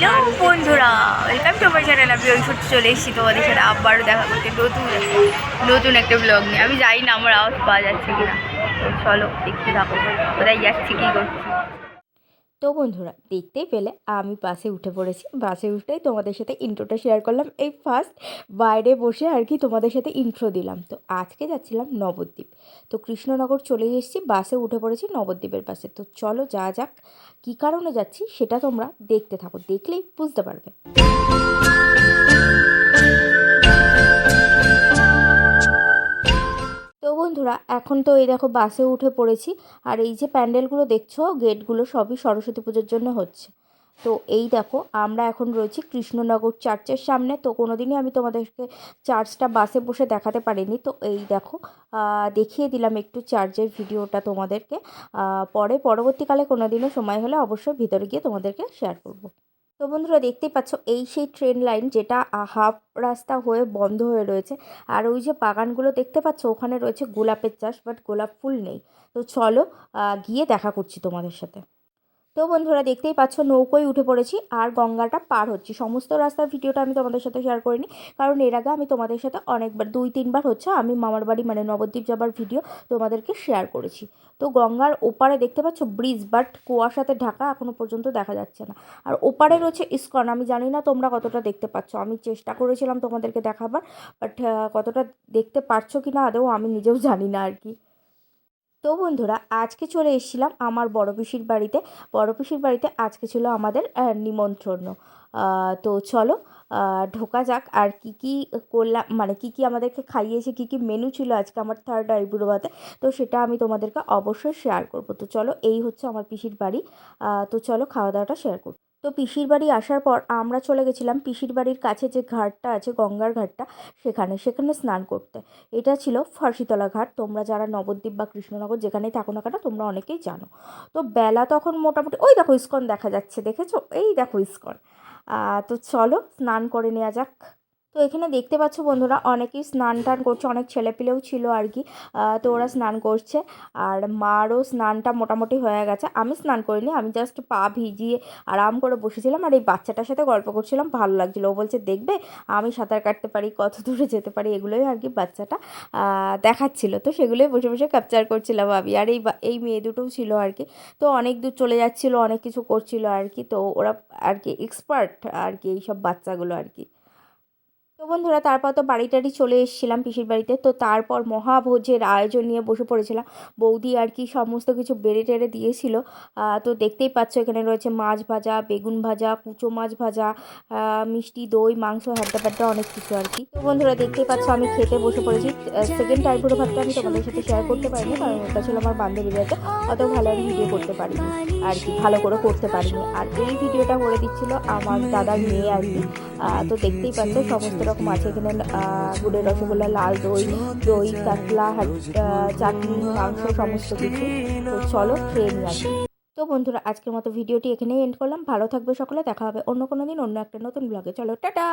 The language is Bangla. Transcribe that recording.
হ্যালো বন্ধুরা ওয়েলকাম টু আমার চ্যানেল আমি ওই সত্যি চলে এসেছি তোমাদের সাথে, আবারও দেখা করতে নতুন নতুন একটা ব্লগ নিয়ে। আমি জানি না আমার আওয়াজ পাওয়া যাচ্ছে কিনা। চলো, দেখতে থাকো। কোথায় যাচ্ছি, কী করছি? তো বন্ধুরা, দেখতেই পেলে আমি বাসে উঠে পড়েছি। বাসে উঠেই তোমাদের সাথে ইন্ট্রোটা শেয়ার করলাম। এই ফার্স্ট বাইরে বসে আর কি তোমাদের সাথে ইন্ট্রো দিলাম। তো আজকে যাচ্ছিলাম নবদ্বীপ। তো কৃষ্ণনগর চলে এসেছি, বাসে উঠে পড়েছি নবদ্বীপের পাশে। তো চলো যা যাক, কী কারণে যাচ্ছি সেটা তোমরা দেখতে থাকো, দেখলেই বুঝতে পারবে। এখন তো এই দেখো বাসে উঠে পড়েছি, আর এই যে প্যান্ডেলগুলো দেখছ, গেটগুলো সবই সরস্বতী পুজোর জন্য হচ্ছে। তো এই দেখো, আমরা এখন রয়েছি কৃষ্ণনগর চার্চের সামনে, তো কোনো দিনই আমি তোমাদেরকে চার্চটা বাসে বসে দেখাতে পারিনি। তো এই দেখো দেখিয়ে দিলাম একটু চার্চের ভিডিওটা তোমাদেরকে। পরে পরবর্তীকালে কোনো দিনও সময় হলে অবশ্যই ভিতরে গিয়ে তোমাদেরকে শেয়ার করব। তো বন্ধুরা দেখতেই পাচ্ছ, এই সেই ট্রেন লাইন যেটা হাফ রাস্তা হয়ে বন্ধ হয়ে রয়েছে। আর ওই যে বাগানগুলো দেখতে পাচ্ছ, ওখানে রয়েছে গোলাপের চাষ বাট গোলাপ ফুল নেই। তো চলো গিয়ে দেখা করছি তোমাদের সাথে। তো বন্ধুরা দেখতেই পাচ্ছ, নৌকোয় উঠে পড়েছি আর গঙ্গাটা পার হচ্ছি। সমস্ত রাস্তার ভিডিওটা আমি তোমাদের সাথে শেয়ার করিনি, কারণ এর আগে আমি তোমাদের সাথে অনেকবার, দুই, তিনবার হচ্ছে আমি মামার বাড়ি মানে নবদ্বীপ যাবার ভিডিও তোমাদেরকে শেয়ার করেছি। তো গঙ্গার ওপারে দেখতে পাচ্ছ ব্রিজ বাট কুয়াশাতে ঢাকা এখনও পর্যন্ত দেখা যাচ্ছে না। আর ওপারে রয়েছে ইস্কন, আমি জানি না তোমরা কতটা দেখতে পাচ্ছ। আমি চেষ্টা করেছিলাম তোমাদেরকে দেখাবার বাট কতটা দেখতে পারছ কি না আদৌ আমি নিজেও জানি না আর কি। তো বন্ধুরা, আজকে চলে এসেছিলাম আমার বড় পিসির বাড়িতে। বড় পিসির বাড়িতে আজকে ছিল আমাদের নিমন্ত্রণ। তো চলো ঢোকা যাক আর কি কি করলাম মানে কি কি আমাদেরকে খাইয়েছে, কি কি মেনু ছিল আজকে আমার থার্ড আইবুড়ো ভাতে তো সেটা আমি তোমাদেরকে অবশ্যই শেয়ার করব। তো চলো, এই হচ্ছে আমার পিসির বাড়ি। তো চলো খাওয়া দাওয়াটা শেয়ার করব তো পিসির বাড়ি আসার পর আমরা চলে গেছিলাম পিসির বাড়ির কাছে যে ঘাটটা আছে, গঙ্গার ঘাটটা, সেখানে সেখানে স্নান করতে। এটা ছিল ফার্সিতলা ঘাট। তোমরা যারা নবদ্বীপ বা কৃষ্ণনগর যেখানেই থাকো না কেন, তোমরা অনেকেই জানো। তো বেলা তখন মোটামুটি, ওই দেখো ইস্কন দেখা যাচ্ছে, দেখেছ? এই দেখো ইস্কন। তো চলো, স্নান করে নেওয়া যাক। তো এখানে দেখতে পাচ্ছ বন্ধুরা, অনেকেই স্নান টান করছে, অনেক ছেলেপিলেও ছিল আর কি। তো ওরা স্নান করছে আর মারও স্নানটা মোটামুটি হয়ে গেছে। আমি স্নান করিনি, আমি জাস্ট পা ভিজিয়ে আরাম করে বসেছিলাম আর এই বাচ্চাটার সাথে গল্প করছিলাম, ভালো লাগছিল। ও বলছে, দেখবে, আমি সাঁতার কাটতে পারি, কত দূরে যেতে পারি? এগুলোই আর কি বাচ্চাটা দেখাচ্ছিল। তো সেগুলোই বসে বসে ক্যাপচার করছিলাম আমি আর এই এই মেয়ে দুটোও ছিল আর কি। তো অনেক দূর চলে যাচ্ছিল, অনেক কিছু করছিল আর কি। তো ওরা আর কি এক্সপার্ট আর কি এইসব বাচ্চাগুলো আর কি। তো বন্ধুরা, তারপর তো বাড়ি টাড়ি চলে এসেছিলাম পিসির বাড়িতে। তো তারপর মহাভোজের আয়োজন নিয়ে বসে পড়েছিলাম। বৌদি আর কি সমস্ত কিছু বেড়ে টেড়ে দিয়েছিল। তো দেখতেই পাচ্ছ এখানে রয়েছে মাছ ভাজা, বেগুন ভাজা, কুচো মাছ ভাজা মিষ্টি, দই, মাংস, হ্যাড্ডা ফ্যাড্ডা অনেক কিছু আর কি। তো বন্ধুরা, দেখতেই পাচ্ছ আমি খেতে বসে পড়েছি। সেকেন্ড টাইপুরো ভাতটা আমি তোমাদের সাথে শেয়ার করতে পারিনি, কারণ ওটা ছিল আমার বান্ধবী বাড়িতে। অত ভালো আমি ভিডিও করতে পারিনি আর কি, ভালো করে করতে পারিনি। আর এই ভিডিওটা করে দিচ্ছিল আমার দাদার মেয়ে আর কি। তো দেখতেই পাচ্ছ সমস্ত রকম আছে এখানে গুড়ের রসগোল্লা, লাল দই দই, কাতলা চাটনি, মাংস, সমস্ত কিছু। চলো খেয়ে নিয়ে আসি তো বন্ধুরা, আজকের মতো ভিডিওটি এখানেই এন্ড করলাম। ভালো থাকবে সকলে, দেখা হবে অন্য কোনো দিন, অন্য একটা নতুন ব্লগে চলো, টাটা!